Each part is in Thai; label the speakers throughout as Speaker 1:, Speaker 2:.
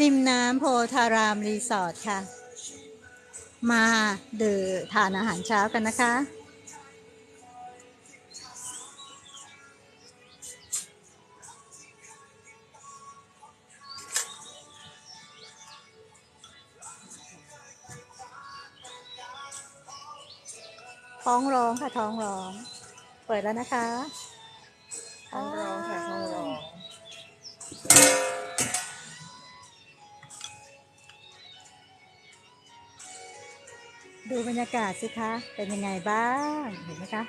Speaker 1: ริมน้ำโพธารามรีสอร์ทค่ะ มาเดื่มทานอาหารเช้ากันนะคะ ท้องร้องค่ะท้องร้อง เปิดแล้วนะคะ
Speaker 2: ท้องร้องค่ะท้องร้อง
Speaker 1: ดูบรรยากาศสิคะ เป็นยังไงบ้าง เห็นไหมคะ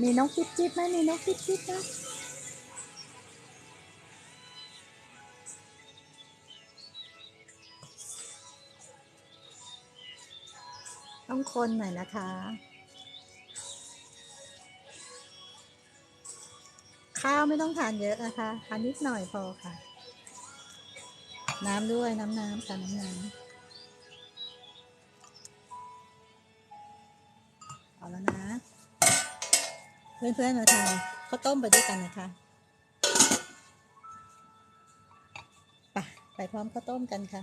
Speaker 1: มีน้องจิ๊บจิ๊บไหมมีน้องจิ๊บจิ๊บไหมต้องคนหน่อยนะคะ ข้าวไม่ต้องทานเยอะนะคะ ทานนิดหน่อยพอค่ะ น้ำด้วยน้ำน้ำค่ะน้ำน้ำเอาแล้วนะ เพื่อนๆมาทานข้าวต้มไปด้วยกันนะคะไปไปพร้อมข้าวต้มกันค่ะ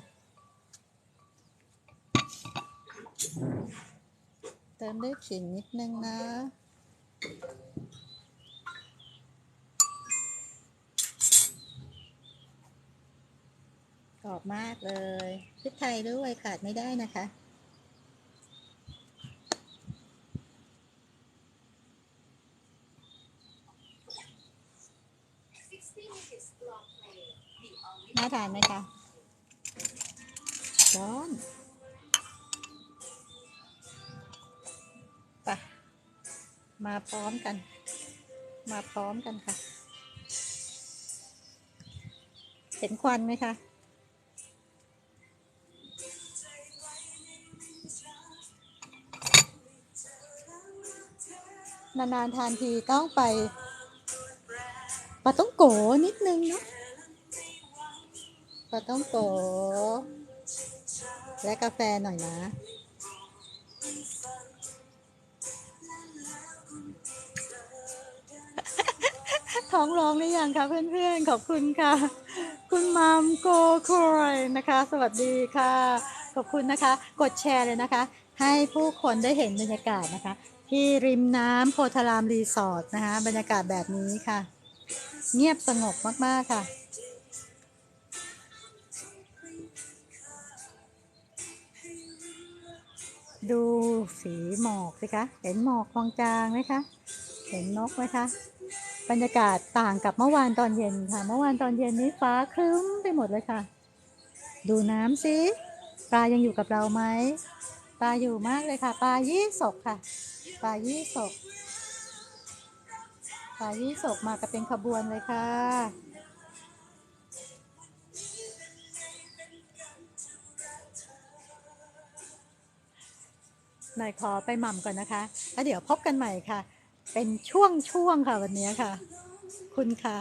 Speaker 1: เติมด้วยขิงนิดนึงนะ อบมากเลยพริกไทยด้วยขาดไม่ได้นะคะ น่าทานไหมคะร้อนไปมาพร้อมกัน มาพร้อมกันค่ะ เห็นควันไหมคะ นานๆทานทีต้องไปปลาต้องโกนิดนึงเนาะปลาต้องโกและกาแฟหน่อยนะ ท้องร้องหรือยังคะเพื่อนๆ ขอบคุณค่ะ คุณมามโกคอยนะคะ สวัสดีค่ะ ขอบคุณนะคะ กดแชร์เลยนะคะ ให้ผู้คนได้เห็นบรรยากาศนะคะ ที่ริมน้ำโพธารามรีสอร์ทนะคะ บรรยากาศแบบนี้ค่ะ เงียบสงบมาก ๆ ค่ะ ดูสีหมอกสิคะ เห็นหมอกจางไหมคะ เห็นนกไหมคะบรรยากาศต่างกับเมื่อวานตอนเย็นค่ะ เมื่อวานตอนเย็นนี้ฟ้าครึ้มไปหมดเลยค่ะ ดูน้ำสิปลายังอยู่กับเราไหม ปลาอยู่มากเลยค่ะ ปลายี่สกค่ะ ปลายี่สกปลายี่สกมากันเป็นขบวนเลยค่ะ หน่อยขอไปหม่ำก่อนนะคะ แล้วเดี๋ยวพบกันใหม่ค่ะ เป็นช่วงๆค่ะวันนี้ค่ะ คุณค่ะ